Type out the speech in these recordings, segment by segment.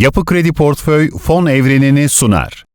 Yapı Kredi Portföy Fon Evrenini sunar.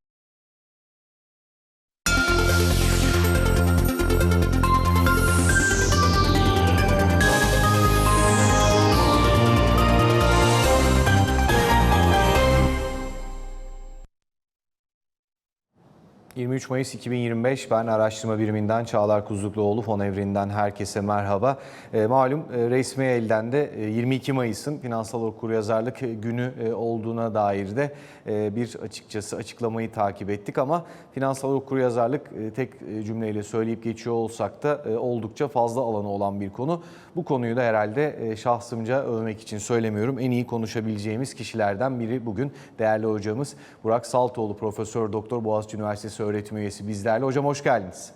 ...23 Mayıs 2025 ben araştırma biriminden Çağlar Kuzlukluoğlu Fon Evreni'nden herkese merhaba. E, malum e, resmi elden de e, 22 Mayıs'ın finansal okuryazarlık günü e, olduğuna dair de e, bir açıkçası açıklamayı takip ettik ama finansal okuryazarlık e, tek e, cümleyle söyleyip geçiyor olsak da e, oldukça fazla alanı olan bir konu. Bu konuyu da herhalde e, şahsımca övmek için söylemiyorum. En iyi konuşabileceğimiz kişilerden biri bugün değerli hocamız Burak Saltoğlu Profesör Doktor Boğaziçi Üniversitesi öğretim üyesi bizlerle. Hocam hoş geldiniz.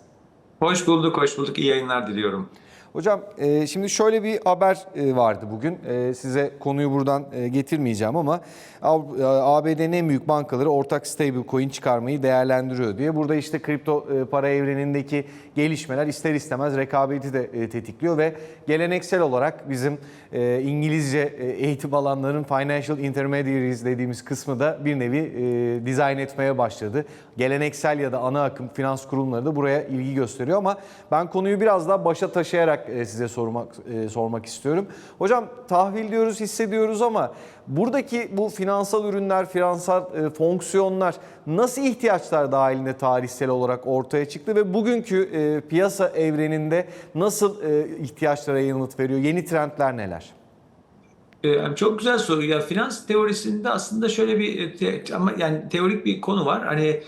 Hoş bulduk, hoş bulduk. İyi yayınlar diliyorum. Hocam e, şimdi şöyle bir haber e, vardı bugün. E, size konuyu buradan e, getirmeyeceğim ama Av- e, ABD'nin en büyük bankaları ortak stablecoin çıkarmayı değerlendiriyor diye. Burada işte kripto e, para evrenindeki gelişmeler ister istemez rekabeti de e, tetikliyor ve geleneksel olarak bizim e, İngilizce e, eğitim alanlarının financial intermediaries dediğimiz kısmı da bir nevi e, dizayn etmeye başladı. Geleneksel ya da ana akım finans kurumları da buraya ilgi gösteriyor ama ben konuyu biraz daha başa taşıyarak e, size sormak e, sormak istiyorum. Hocam tahvil diyoruz, hissediyoruz ama buradaki bu finansal ürünler, finansal e, fonksiyonlar nasıl ihtiyaçlar dahilinde tarihsel olarak ortaya çıktı ve bugünkü piyasa evreninde nasıl ihtiyaçlara yanıt veriyor? Yeni trendler neler? Ee, yani çok güzel soru. Ya finans teorisinde aslında şöyle bir e, ama yani teorik bir konu var. Hani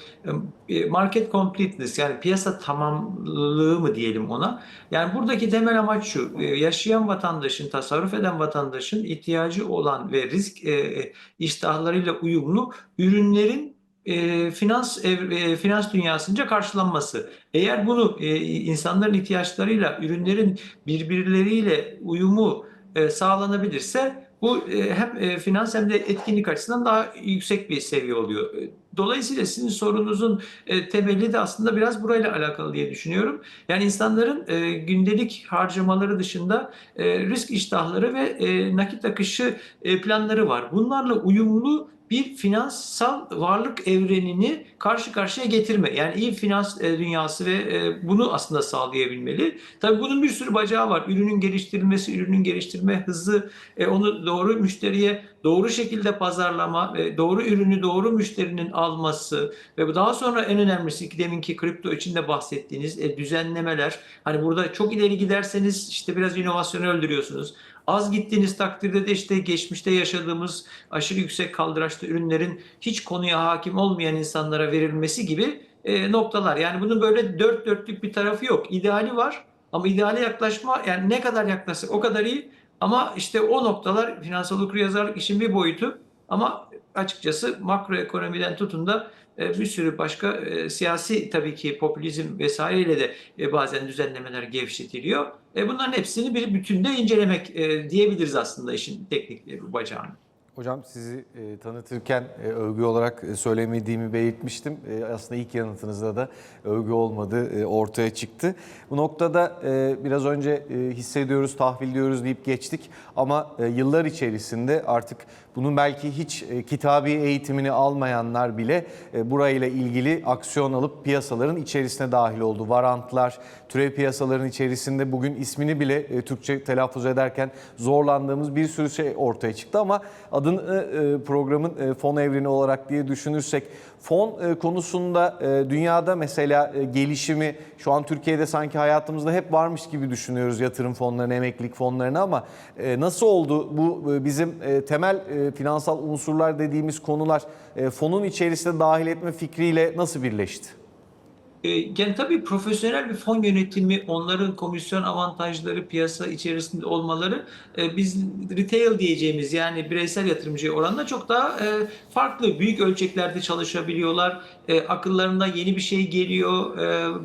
e, market completeness yani piyasa tamamlığı mı diyelim ona. Yani buradaki temel amaç şu. e, Yaşayan vatandaşın, tasarruf eden vatandaşın ihtiyacı olan ve risk e, iştahlarıyla uyumlu ürünlerin e, finans e, finans dünyasınca karşılanması. Eğer bunu e, insanların ihtiyaçlarıyla ürünlerin birbirleriyle uyumu e, sağlanabilirse bu e, hem e, finans hem de etkinlik açısından daha yüksek bir seviye oluyor. Dolayısıyla sizin sorunuzun e, temeli de aslında biraz burayla alakalı diye düşünüyorum. Yani insanların e, gündelik harcamaları dışında e, risk iştahları ve e, nakit akışı e, planları var. Bunlarla uyumlu bir finansal varlık evrenini karşı karşıya getirme. Yani iyi finans e, dünyası ve e, bunu aslında sağlayabilmeli. Tabii bunun bir sürü bacağı var. Ürünün geliştirilmesi, ürünün geliştirme hızı, e, onu doğru müşteriye doğru şekilde pazarlama ve doğru ürünü doğru müşterinin alması ve daha sonra en önemlisi ki deminki kripto içinde bahsettiğiniz e, düzenlemeler. Hani burada çok ileri giderseniz işte biraz inovasyonu öldürüyorsunuz. Az gittiğiniz takdirde de işte geçmişte yaşadığımız aşırı yüksek kaldıraçlı ürünlerin hiç konuya hakim olmayan insanlara verilmesi gibi e, noktalar. Yani bunun böyle dört dörtlük bir tarafı yok. İdeali var ama ideale yaklaşma yani ne kadar yaklaşsak o kadar iyi. Ama işte o noktalar finansal okuryazarlık işin bir boyutu. Ama açıkçası makroekonomiden tutun da e, bir sürü başka e, siyasi tabii ki popülizm vesaireyle de e, bazen düzenlemeler gevşetiliyor. E, bunların hepsini bir bütünde incelemek e, diyebiliriz aslında işin teknik e, bacağını. Hocam sizi e, tanıtırken e, övgü olarak e, söylemediğimi belirtmiştim. E, aslında ilk yanıtınızda da övgü olmadığı e, ortaya çıktı. Bu noktada e, biraz önce e, hissediyoruz, tahvil diyoruz deyip geçtik. Ama e, yıllar içerisinde artık bunun belki hiç e, kitabi eğitimini almayanlar bile e, burayla ilgili aksiyon alıp piyasaların içerisine dahil oldu. Varantlar, türev piyasaların içerisinde bugün ismini bile e, Türkçe telaffuz ederken zorlandığımız bir sürü şey ortaya çıktı ama adını e, programın e, fon evreni olarak diye düşünürsek fon e, konusunda e, dünyada mesela e, gelişimi şu an Türkiye'de sanki hayatımızda hep varmış gibi düşünüyoruz yatırım fonlarını, emeklilik fonlarını ama e, nasıl oldu bu e, bizim e, temel e, finansal unsurlar dediğimiz konular e, fonun içerisine dahil etme fikriyle nasıl birleşti? E, Yani tabii profesyonel bir fon yönetimi, onların komisyon avantajları piyasa içerisinde olmaları e, biz retail diyeceğimiz yani bireysel yatırımcıya oranla çok daha e, farklı. Büyük ölçeklerde çalışabiliyorlar. E, Akıllarına yeni bir şey geliyor.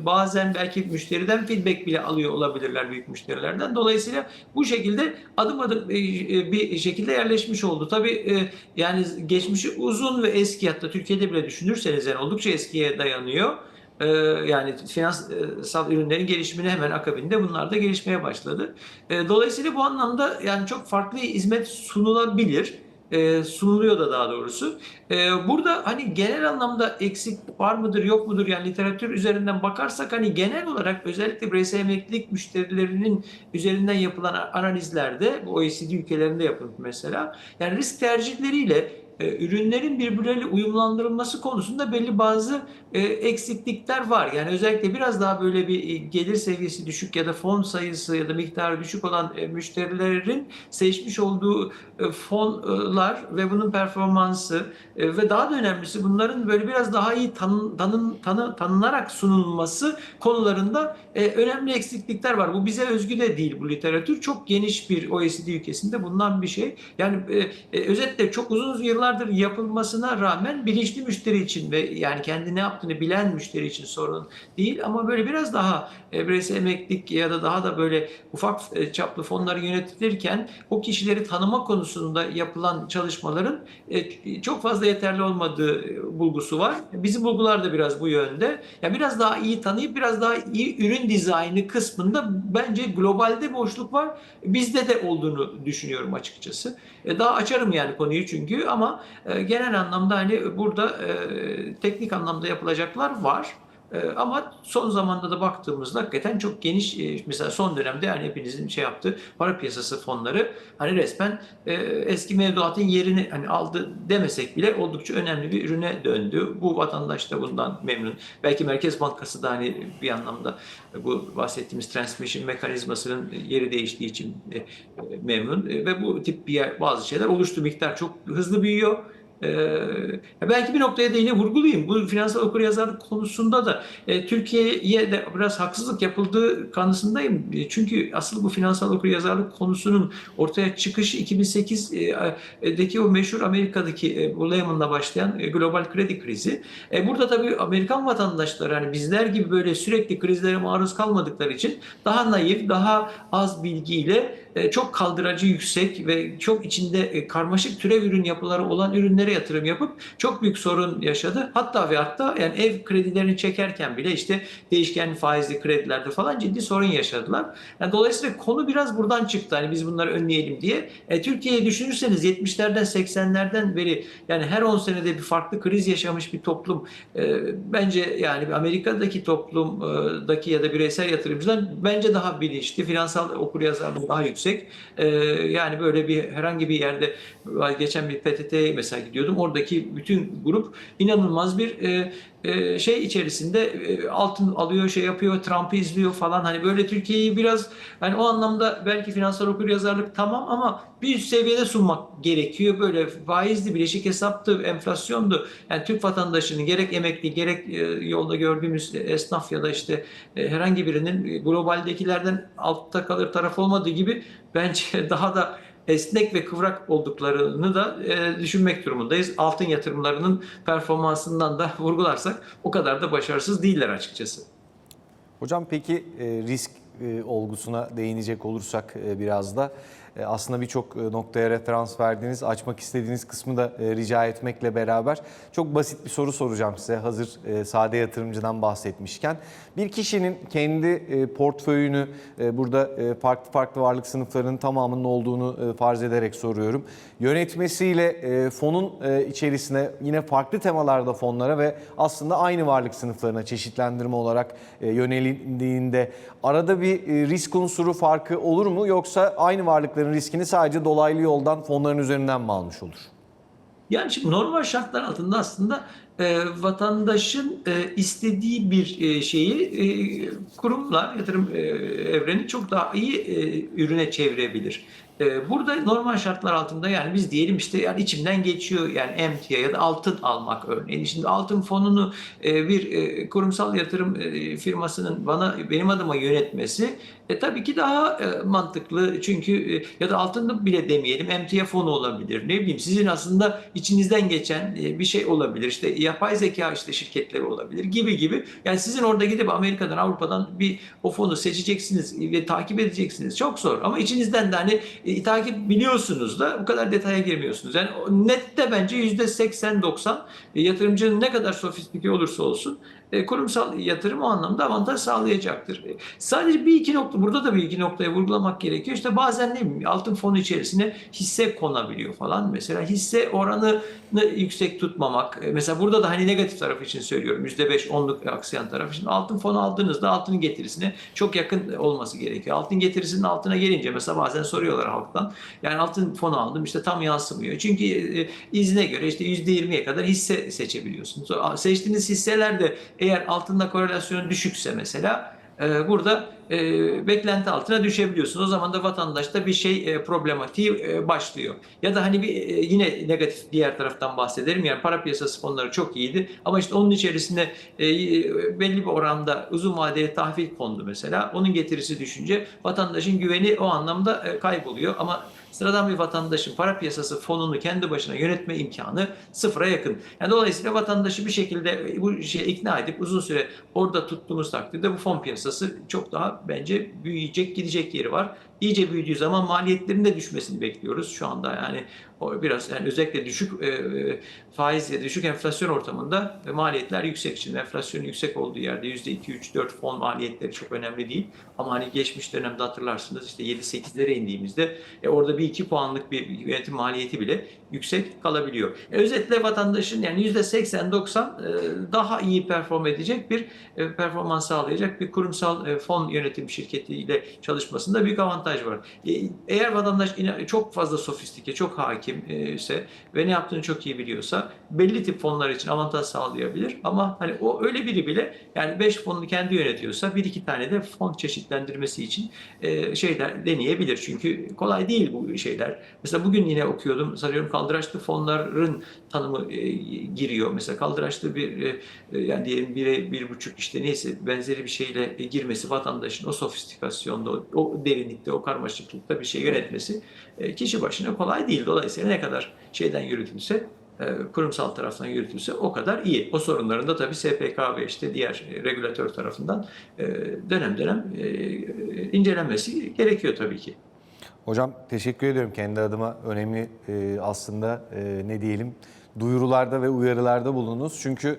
Bazen belki müşteriden feedback bile alıyor olabilirler büyük müşterilerden. Dolayısıyla bu şekilde adım adım bir şekilde yerleşmiş oldu. Tabii yani geçmişi uzun ve eski hatta Türkiye'de bile düşünürseniz yani oldukça eskiye dayanıyor. Ee, yani finansal ürünlerin gelişimine hemen akabinde bunlar da gelişmeye başladı. Ee, Dolayısıyla bu anlamda yani çok farklı hizmet sunulabilir. e, sunuluyor da daha doğrusu. E, burada hani genel anlamda eksik var mıdır yok mudur yani literatür üzerinden bakarsak hani genel olarak özellikle bireysel emeklilik müşterilerinin üzerinden yapılan analizlerde bu OECD ülkelerinde yapılmış mesela yani risk tercihleriyle e, ürünlerin birbirleriyle uyumlandırılması konusunda belli bazı e, eksiklikler var. Yani özellikle biraz daha böyle bir e, gelir seviyesi düşük ya da fon sayısı ya da miktarı düşük olan müşterilerin seçmiş olduğu fonlar ve bunun performansı ve daha da önemlisi bunların böyle biraz daha iyi tanın, tanın, tanı, tanınarak sunulması konularında önemli eksiklikler var. Bu bize özgü de değil bu literatür. Çok geniş bir OECD ülkesinde bulunan bir şey. Yani özetle çok uzun yıllardır yapılmasına rağmen bilinçli müşteri için ve yani kendi ne yaptığını bilen müşteri için sorun değil ama böyle biraz daha e, bireysel emeklilik ya da daha da böyle ufak e, çaplı fonları yönetilirken o kişileri tanıma konusunda yapılan çalışmaların e, çok fazla yeterli olmadığı e, bulgusu var. Bizim bulgular da biraz bu yönde. Yani biraz daha iyi tanıyıp biraz daha iyi ürün dizaynı kısmında bence globalde boşluk var. Bizde de olduğunu düşünüyorum açıkçası. E, Daha açarım yani konuyu çünkü ama e, genel anlamda hani burada e, teknik anlamda yapılacaklar var. E, Ama son zamanda da baktığımızda hakikaten çok geniş e, mesela son dönemde yani hepinizin şey yaptığı para piyasası fonları hani resmen e, eski mevduatın yerini hani aldı demesek bile oldukça önemli bir ürüne döndü. Bu vatandaş da bundan memnun. Belki Merkez Bankası da hani bir anlamda bu bahsettiğimiz transmission mekanizmasının yeri değiştiği için e, memnun ve bu tip bir yer, bazı şeyler oluştu. Miktar çok hızlı büyüyor. Ee, belki bir noktaya da yine vurgulayayım. Bu finansal okuryazarlık konusunda da e, Türkiye'ye de biraz haksızlık yapıldığı kanısındayım. E, çünkü asıl bu finansal okuryazarlık konusunun ortaya çıkışı 2008'deki o meşhur Amerika'daki e, bu Lehman'la başlayan e, global kredi krizi. E, burada tabii Amerikan vatandaşları hani bizler gibi böyle sürekli krizlere maruz kalmadıkları için daha naif, daha az bilgiyle e, çok kaldıracı yüksek ve çok içinde e, karmaşık türev ürün yapıları olan ürünlere yatırım yapıp çok büyük sorun yaşadı. Hatta ve hatta yani ev kredilerini çekerken bile işte değişken faizli kredilerde falan ciddi sorun yaşadılar. Yani dolayısıyla konu biraz buradan çıktı. Hani biz bunları önleyelim diye. E, Türkiye'yi düşünürseniz 70'lerden 80'lerden beri yani her 10 senede bir farklı kriz yaşamış bir toplum. E, bence yani Amerika'daki toplumdaki ya da bireysel yatırımcılar bence daha bilinçli. Finansal okuryazarlığı daha yüksek. Ee, yani böyle bir herhangi bir yerde geçen bir PTT'ye mesela gidiyordum. Oradaki bütün grup inanılmaz bir e, e, şey içerisinde e, altın alıyor, şey yapıyor, Trump'ı izliyor falan. Hani böyle Türkiye'yi biraz hani o anlamda belki finansal okuryazarlık tamam ama bir üst seviyede sunmak gerekiyor. Böyle faizli, bileşik hesaptı, enflasyondu. Yani Türk vatandaşının gerek emekli gerek e, yolda gördüğümüz esnaf ya da işte e, herhangi birinin globaldekilerden altta kalır taraf olmadığı gibi bence daha da esnek ve kıvrak olduklarını da e, düşünmek durumundayız. Altın yatırımlarının performansından da vurgularsak o kadar da başarısız değiller açıkçası. Hocam peki e, risk e, olgusuna değinecek olursak e, biraz da aslında birçok e, noktaya referans verdiğiniz, açmak istediğiniz kısmı da e, rica etmekle beraber çok basit bir soru soracağım size hazır e, sade yatırımcıdan bahsetmişken. Bir kişinin kendi e, portföyünü e, burada e, farklı farklı varlık sınıflarının tamamının olduğunu e, farz ederek soruyorum. Yönetmesiyle e, fonun e, içerisine yine farklı temalarda fonlara ve aslında aynı varlık sınıflarına çeşitlendirme olarak e, yönelindiğinde arada bir e, risk unsuru farkı olur mu yoksa aynı varlıkların riskini sadece dolaylı yoldan fonların üzerinden mi almış olur? Yani şimdi normal şartlar altında aslında e, vatandaşın e, istediği bir e, şeyi e, kurumlar, yatırım e, evreni çok daha iyi e, ürüne çevirebilir. E, burada normal şartlar altında yani biz diyelim işte yani içimden geçiyor yani emtia ya da altın almak örneğin. Şimdi altın fonunu e, bir e, kurumsal yatırım e, firmasının bana benim adıma yönetmesi e, tabii ki daha e, mantıklı çünkü e, ya da altında bile demeyelim emtia fonu olabilir. Ne bileyim sizin aslında içinizden geçen e, bir şey olabilir. İşte yapay zeka işte şirketleri olabilir gibi gibi. Yani sizin orada gidip Amerika'dan Avrupa'dan bir o fonu seçeceksiniz ve takip edeceksiniz. Çok zor ama içinizden de hani e, takip biliyorsunuz da bu kadar detaya girmiyorsunuz. Yani nette bence yüzde 80-90 e, yatırımcının ne kadar sofistike olursa olsun e, kurumsal yatırım o anlamda avantaj sağlayacaktır. E, Sadece bir iki nokta, burada da bir iki noktayı vurgulamak gerekiyor. İşte bazen ne bileyim altın fonu içerisine hisse konabiliyor falan. Mesela hisse oranını yüksek tutmamak. E, Mesela burada da hani negatif tarafı için söylüyorum. %5, 10'luk aksayan tarafı. Şimdi altın fonu aldığınızda altının getirisine çok yakın olması gerekiyor. Altın getirisinin altına gelince mesela bazen soruyorlar halktan. Yani altın fonu aldım işte tam yansımıyor. Çünkü izne göre işte %20'ye kadar hisse seçebiliyorsunuz. Seçtiğiniz hisseler de eğer altında korelasyonu düşükse mesela e, burada e, beklenti altına düşebiliyorsun. O zaman da vatandaşta bir şey e, problematiği e, başlıyor. Ya da hani bir e, yine negatif diğer taraftan bahsederim. Yani para piyasası fonları çok iyiydi ama işte onun içerisinde e, belli bir oranda uzun vadeli tahvil kondu mesela. Onun getirisi düşünce vatandaşın güveni o anlamda e, kayboluyor ama sıradan bir vatandaşın para piyasası fonunu kendi başına yönetme imkanı sıfıra yakın. Yani dolayısıyla vatandaşı bir şekilde bu şeye ikna edip uzun süre orada tuttuğumuz takdirde bu fon piyasası çok daha bence büyüyecek, gidecek yeri var. İyice büyüdüğü zaman maliyetlerin de düşmesini bekliyoruz şu anda. Yani o biraz yani özellikle düşük e, faiz ya düşük enflasyon ortamında e, maliyetler yüksek. İçin enflasyonun yüksek olduğu yerde yüzde 2 3 4 fon maliyetleri çok önemli değil. Ama hani geçmiş dönemde hatırlarsınız işte 7 8'lere indiğimizde e, orada bir 2 puanlık bir yönetim maliyeti bile yüksek kalabiliyor. E, özetle vatandaşın yani yüzde 80 90 e, daha iyi perform edecek bir e, performans sağlayacak bir kurumsal e, fon yönetim şirketiyle çalışmasında büyük avantaj var. E, eğer vatandaş çok fazla sofistike, çok hakim e, ise ve ne yaptığını çok iyi biliyorsa belli tip fonlar için avantaj sağlayabilir. Ama hani o öyle biri bile yani 5 fonunu kendi yönetiyorsa bir iki tane de fon çeşitlendirmesi için e, şeyler deneyebilir. Çünkü kolay değil bu şeyler. Mesela bugün yine okuyordum sanıyorum kaldıraçlı fonların tanımı giriyor. Mesela kaldıraçlı bir yani diyelim bire bir buçuk işte neyse benzeri bir şeyle girmesi vatandaşın o sofistikasyonda, o derinlikte, o karmaşıklıkta bir şey yönetmesi e, kişi başına kolay değil. Dolayısıyla ne kadar şeyden yürütülse e, kurumsal taraftan yürütülse o kadar iyi. O sorunların da tabii SPK ve işte diğer e, regülatör tarafından dönem dönem incelenmesi gerekiyor tabii ki. Hocam teşekkür ediyorum kendi adıma önemli aslında ne diyelim duyurularda ve uyarılarda bulundunuz. Çünkü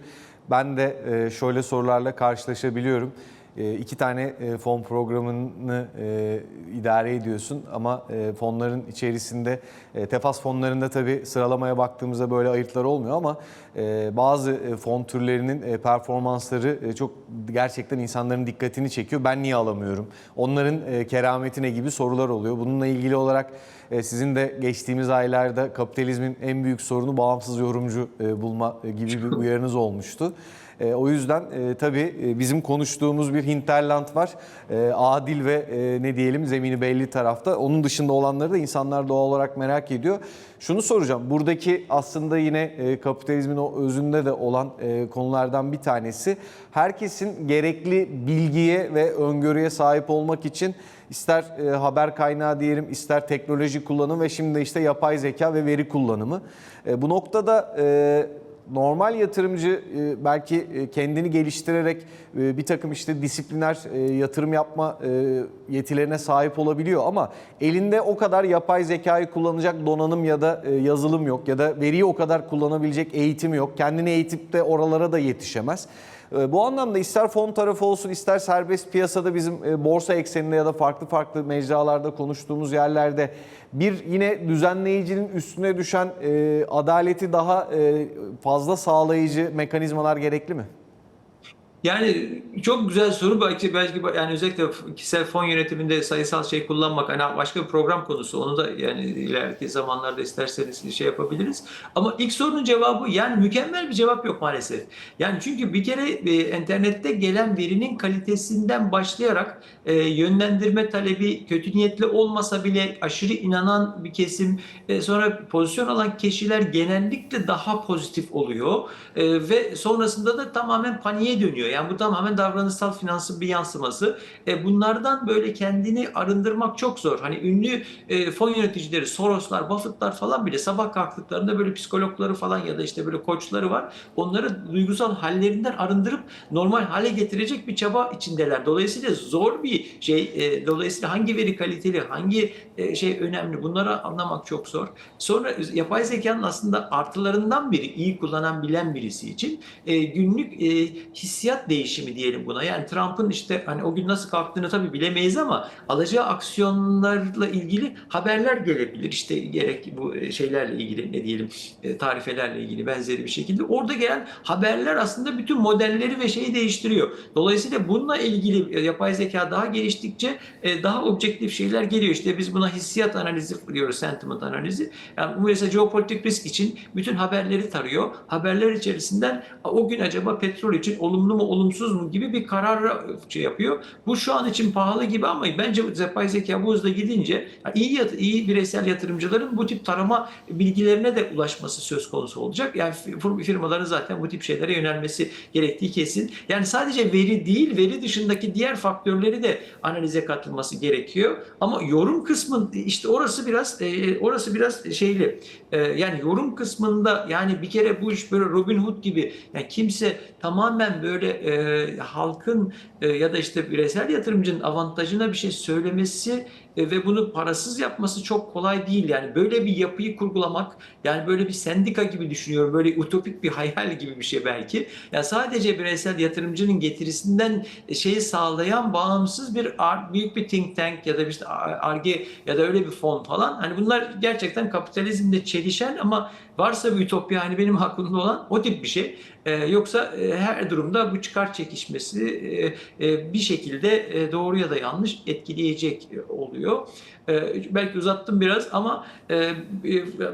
ben de şöyle sorularla karşılaşabiliyorum. E, iki tane e, fon programını e, idare ediyorsun ama e, fonların içerisinde tefas fonlarında tabii sıralamaya baktığımızda böyle ayırtlar olmuyor ama bazı fon türlerinin performansları çok gerçekten insanların dikkatini çekiyor. Ben niye alamıyorum? Onların kerametine gibi sorular oluyor. Bununla ilgili olarak sizin de geçtiğimiz aylarda kapitalizmin en büyük sorunu bağımsız yorumcu bulma gibi bir uyarınız olmuştu. E, o yüzden e, tabii e, bizim konuştuğumuz bir hinterland var. E, adil ve e, ne diyelim zemini belli tarafta. Onun dışında olanları da insanlar doğal olarak merak ediyor. Şunu soracağım. Buradaki aslında yine e, kapitalizmin o özünde de olan e, konulardan bir tanesi. Herkesin gerekli bilgiye ve öngörüye sahip olmak için ister e, haber kaynağı diyelim, ister teknoloji kullanımı ve şimdi işte yapay zeka ve veri kullanımı. E, bu noktada e, normal yatırımcı e, belki e, kendini geliştirerek e, bir takım işte disipliner yatırım yapma yetilerine sahip olabiliyor ama elinde o kadar yapay zekayı kullanacak donanım ya da yazılım yok ya da veriyi o kadar kullanabilecek eğitim yok. Kendini eğitip de oralara da yetişemez. E, Bu anlamda ister fon tarafı olsun ister serbest piyasada bizim e, borsa ekseninde ya da farklı farklı mecralarda konuştuğumuz yerlerde bir yine düzenleyicinin üstüne düşen e, adaleti daha e, fazla sağlayıcı mekanizmalar gerekli mi? Yani çok güzel soru belki belki yani özellikle kişisel fon yönetiminde sayısal şey kullanmak hani başka bir program konusu onu da yani ileriki zamanlarda isterseniz şey yapabiliriz. Ama ilk sorunun cevabı yani mükemmel bir cevap yok maalesef. Yani çünkü bir kere e, internette gelen verinin kalitesinden başlayarak e, yönlendirme talebi kötü niyetli olmasa bile aşırı inanan bir kesim e, sonra pozisyon alan kişiler genellikle daha pozitif oluyor E, ve sonrasında da tamamen paniğe dönüyor. Yani bu tamamen davranışsal finansın bir yansıması. E, bunlardan böyle kendini arındırmak çok zor. Hani ünlü e, fon yöneticileri, Soroslar, Buffett'lar falan bile sabah kalktıklarında böyle psikologları falan ya da işte böyle koçları var. Onları duygusal hallerinden arındırıp normal hale getirecek bir çaba içindeler. Dolayısıyla zor bir şey. E, dolayısıyla hangi veri kaliteli, hangi e, şey önemli bunları anlamak çok zor. Sonra yapay zekanın aslında artılarından biri iyi kullanan bilen birisi için e, günlük e, hissiyat hissiyat değişimi diyelim buna. Yani Trump'ın işte hani o gün nasıl kalktığını tabii bilemeyiz ama alacağı aksiyonlarla ilgili haberler gelebilir. İşte gerek bu şeylerle ilgili ne diyelim e, tarifelerle ilgili benzeri bir şekilde. Orada gelen haberler aslında bütün modelleri ve şeyi değiştiriyor. Dolayısıyla bununla ilgili e, yapay zeka daha geliştikçe e, daha objektif şeyler geliyor. İşte biz buna hissiyat analizi diyoruz, sentiment analizi. Yani bu mesela jeopolitik risk için bütün haberleri tarıyor. Haberler içerisinden o gün acaba petrol için olumlu mu olumsuz mu gibi bir karar şey yapıyor. Bu şu an için pahalı gibi ama bence yapay zeka bu hızla gidince iyi iyi bireysel yatırımcıların bu tip tarama bilgilerine de ulaşması söz konusu olacak. Yani fir- firmaların zaten bu tip şeylere yönelmesi gerektiği kesin. Yani sadece veri değil, veri dışındaki diğer faktörleri de analize katılması gerekiyor. Ama yorum kısmı işte orası biraz e, orası biraz şeyli. E, yani yorum kısmında yani bir kere bu iş böyle Robin Hood gibi yani kimse tamamen böyle e, halkın e, ya da işte bireysel yatırımcının avantajına bir şey söylemesi e, ve bunu parasız yapması çok kolay değil. Yani böyle bir yapıyı kurgulamak yani böyle bir sendika gibi düşünüyorum. Böyle utopik bir hayal gibi bir şey belki. Yani sadece bireysel yatırımcının getirisinden e, şeyi sağlayan bağımsız bir büyük bir think tank ya da işte ARGE ya da öyle bir fon falan. Hani bunlar gerçekten kapitalizmle çelişen ama varsa bir ütopya hani benim aklımda olan o tip bir şey. Ee, yoksa e, her durumda bu çıkar çekişmesi bir şekilde e, doğru ya da yanlış etkileyecek e, oluyor. E, belki uzattım biraz ama e, e,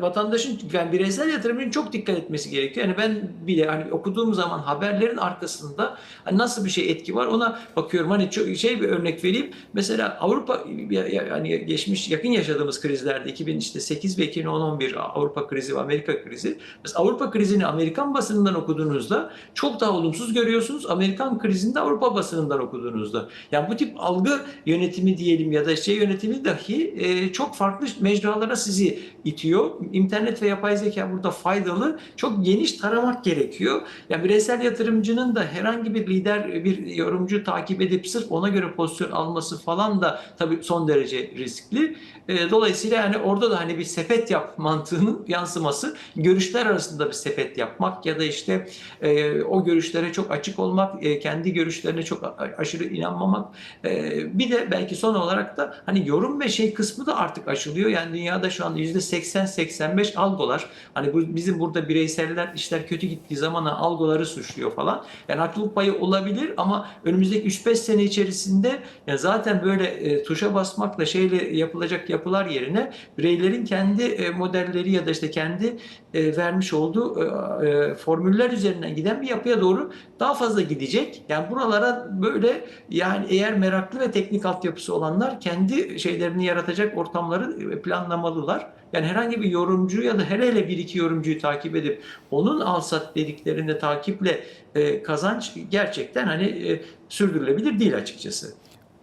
vatandaşın yani bireysel yatırımcının çok dikkat etmesi gerekiyor. Yani ben bile hani okuduğum zaman haberlerin arkasında nasıl bir şey etki var ona bakıyorum. Hani çok şey bir örnek vereyim. Mesela Avrupa yani geçmiş yakın yaşadığımız krizlerde 2008 ve 2011 Avrupa krizi ve Amerika krizi. Mesela Avrupa krizini Amerikan basınından okuduğunuzda çok daha olumsuz görüyorsunuz. Amerikan krizinde Avrupa basınından okuduğunuzda. Yani bu tip algı yönetimi diyelim ya da şey yönetimi dahi e, çok farklı mecralara sizi itiyor. İnternet ve yapay zeka burada faydalı. Çok geniş taramak gerekiyor. Yani bireysel yatırımcının da herhangi bir lider, bir yorumcu takip edip sırf ona göre pozisyon alması falan da tabii son derece riskli. E, dolayısıyla yani orada da hani bir sepet yap mantığının yansıması, görüşler arasında bir sepet yapmak ya da işte e, o görüşlere çok açık olmak, e, kendi görüşlerine çok aşırı inanmamak. E, bir de belki son olarak da hani yorum ve şey kısmı da artık aşılıyor. Yani dünyada şu an %80-85 algolar. Hani bu bizim burada bireyseller işler kötü gittiği zaman algoları suçluyor falan. Yani haklılık payı olabilir ama önümüzdeki 3-5 sene içerisinde ya zaten böyle e, tuşa basmakla şeyle yapılacak yapılar yerine bireylerin kendi e, modelleri ya da işte kendi e, vermiş olduğu e, e, formüller üzerinden giden bir yapıya doğru daha fazla gidecek. Yani buralara böyle yani eğer meraklı ve teknik altyapısı olanlar kendi şeylerini yaratacak ortamları e, planlamalılar. Yani herhangi bir yorumcu ya da hele hele bir iki yorumcuyu takip edip onun alsat dediklerinde takiple e, kazanç gerçekten hani e, sürdürülebilir değil açıkçası.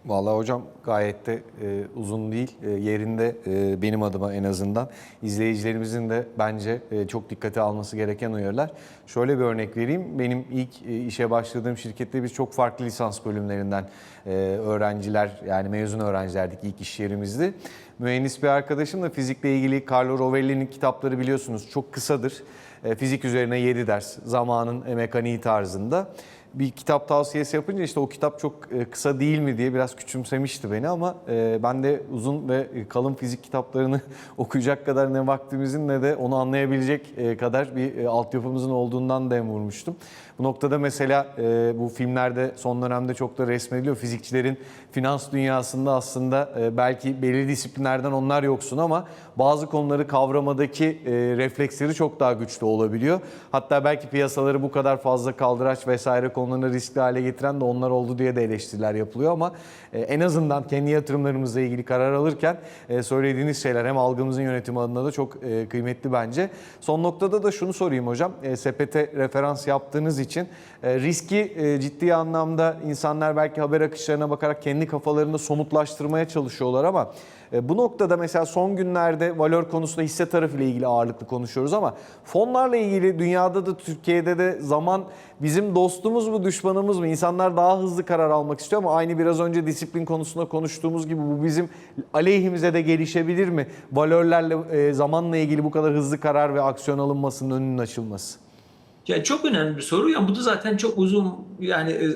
Vallahi hocam gayet de e, uzun değil, e, yerinde e, benim adıma en azından. izleyicilerimizin de bence e, çok dikkate alması gereken uyarılar. Şöyle bir örnek vereyim. Benim ilk e, işe başladığım şirkette biz çok farklı lisans bölümlerinden e, öğrenciler yani mezun öğrencilerdik ilk iş yerimizdi. Mühendis bir arkadaşım da fizikle ilgili Carlo Rovelli'nin kitapları biliyorsunuz çok kısadır. E, fizik üzerine 7 ders zamanın e, mekaniği tarzında bir kitap tavsiyesi yapınca işte o kitap çok e, kısa değil mi diye biraz küçümsemişti beni ama e, ben de uzun ve kalın fizik kitaplarını okuyacak kadar ne vaktimizin ne de onu anlayabilecek e, kadar bir altyapımızın olduğundan dem vurmuştum. Bu noktada mesela bu filmlerde son dönemde çok da resmediliyor. Fizikçilerin finans dünyasında aslında belki belirli disiplinlerden onlar yoksun ama bazı konuları kavramadaki refleksleri çok daha güçlü olabiliyor. Hatta belki piyasaları bu kadar fazla kaldıraç vesaire konularını riskli hale getiren de onlar oldu diye de eleştiriler yapılıyor ama en azından kendi yatırımlarımızla ilgili karar alırken söylediğiniz şeyler hem algımızın yönetimi adına da çok kıymetli bence. Son noktada da şunu sorayım hocam. Sepete referans yaptığınız için riski ciddi anlamda insanlar belki haber akışlarına bakarak kendi kafalarında somutlaştırmaya çalışıyorlar ama bu noktada mesela son günlerde valör konusunda hisse tarafıyla ilgili ağırlıklı konuşuyoruz ama fonlarla ilgili dünyada da Türkiye'de de zaman bizim dostumuz mu düşmanımız mı? İnsanlar daha hızlı karar almak istiyor ama aynı biraz önce disiplin konusunda konuştuğumuz gibi bu bizim aleyhimize de gelişebilir mi? Valörlerle zamanla ilgili bu kadar hızlı karar ve aksiyon alınmasının önünün açılması. Yani çok önemli bir soru. Yani bu da zaten çok uzun yani e,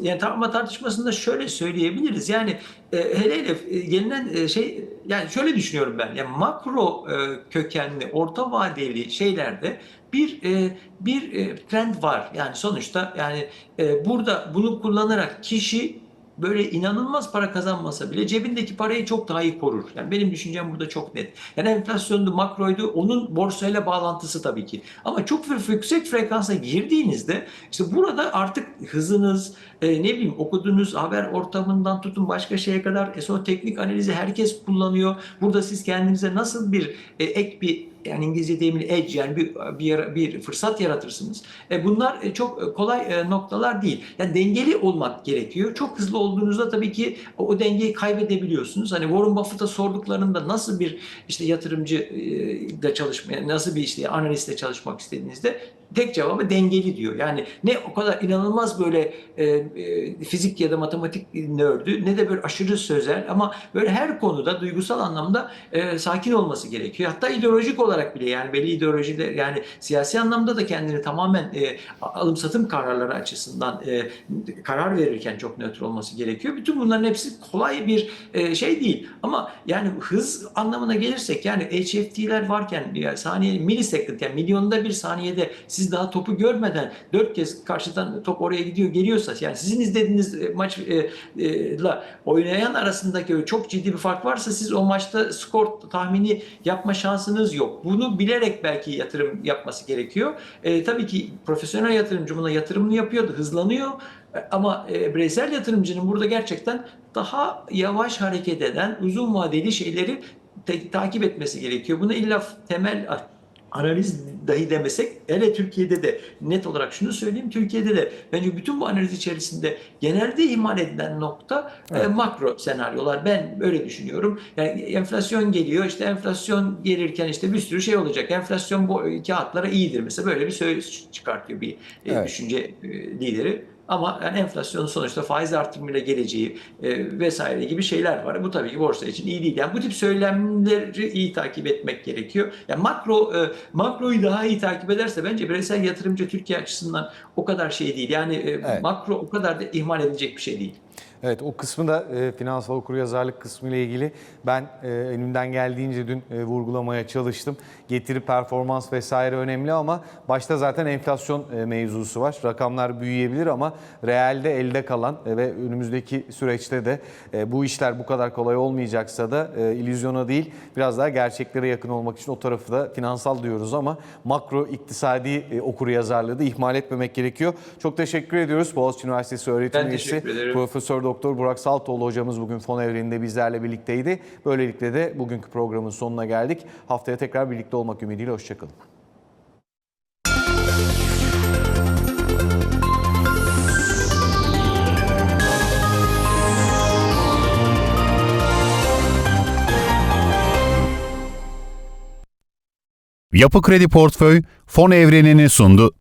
yani tartışma tartışmasında şöyle söyleyebiliriz. Yani e, hele hele e, gelinen e, şey yani şöyle düşünüyorum ben. Yani makro e, kökenli orta vadeli şeylerde bir e, bir e, trend var. Yani sonuçta yani e, burada bunu kullanarak kişi böyle inanılmaz para kazanmasa bile cebindeki parayı çok daha iyi korur. Yani benim düşüncem burada çok net. Yani enflasyondu, makroydu, onun borsayla bağlantısı tabii ki. Ama çok yüksek frekansa girdiğinizde işte burada artık hızınız, e, ne bileyim okuduğunuz haber ortamından tutun başka şeye kadar e, sonra teknik analizi herkes kullanıyor. Burada siz kendinize nasıl bir e, ek bir yani İngilizce deyimiyle edge yani bir bir, bir fırsat yaratırsınız. E, bunlar e, çok kolay e, noktalar değil. Yani dengeli olmak gerekiyor. Çok hızlı olduğunuzda tabii ki o, dengeyi kaybedebiliyorsunuz. Hani Warren Buffett'a sorduklarında nasıl bir işte yatırımcı e, da çalışmaya, nasıl bir işte analistle çalışmak istediğinizde tek cevabı dengeli diyor. Yani ne o kadar inanılmaz böyle e, e, fizik ya da matematik nördü ne de böyle aşırı sözel ama böyle her konuda duygusal anlamda e, sakin olması gerekiyor. Hatta ideolojik olarak bile yani belli ideolojide yani siyasi anlamda da kendini tamamen e, alım satım kararları açısından e, karar verirken çok nötr olması gerekiyor. Bütün bunların hepsi kolay bir e, şey değil. Ama yani hız anlamına gelirsek yani HFT'ler varken yani saniye millisecond yani milyonda bir saniyede siz daha topu görmeden dört kez karşıdan top oraya gidiyor geliyorsa yani sizin izlediğiniz e, maçla oynayan arasındaki çok ciddi bir fark varsa siz o maçta skor tahmini yapma şansınız yok. Bunu bilerek belki yatırım yapması gerekiyor. E, tabii ki profesyonel yatırımcı buna yatırımını yapıyor, hızlanıyor. E, Ama e, bireysel yatırımcının burada gerçekten daha yavaş hareket eden uzun vadeli şeyleri takip etmesi gerekiyor. Buna illa temel analiz dahi demesek hele Türkiye'de de net olarak şunu söyleyeyim Türkiye'de de bence bütün bu analiz içerisinde genelde ihmal edilen nokta e, Evet. makro senaryolar ben öyle düşünüyorum. Yani enflasyon geliyor işte enflasyon gelirken işte bir sürü şey olacak. Enflasyon bu kağıtlara iyidir mesela böyle bir söz çıkartıyor bir e, Evet. düşünce e, lideri. Ama yani enflasyonun sonuçta faiz artırımıyla geleceği e, vesaire gibi şeyler var. Bu tabii ki borsa için iyi değil. Yani bu tip söylemleri iyi takip etmek gerekiyor. Yani makro e, makroyu daha iyi takip ederse bence bireysel yatırımcı Türkiye açısından o kadar şey değil. Yani e, Evet. makro o kadar da ihmal edilecek bir şey değil. Evet o kısmı da e, finansal okuryazarlık kısmı ile ilgili ben e, elimden geldiğince dün e, vurgulamaya çalıştım. Getiri performans vesaire önemli ama başta zaten enflasyon e, mevzusu var. Rakamlar büyüyebilir ama realde elde kalan e, ve önümüzdeki süreçte de e, bu işler bu kadar kolay olmayacaksa da illüzyona değil biraz daha gerçeklere yakın olmak için o tarafı da finansal diyoruz ama makro iktisadi okuryazarlığı da ihmal etmemek gerekiyor. Çok teşekkür ediyoruz Boğaziçi Üniversitesi öğretim üyesi. Profesör Doktor Burak Saltoğlu hocamız bugün fon evreninde bizlerle birlikteydi. Böylelikle de bugünkü programın sonuna geldik. Haftaya tekrar birlikte olmak ümidiyle hoşçakalın. Yapı Kredi Portföy fon evrenini sundu.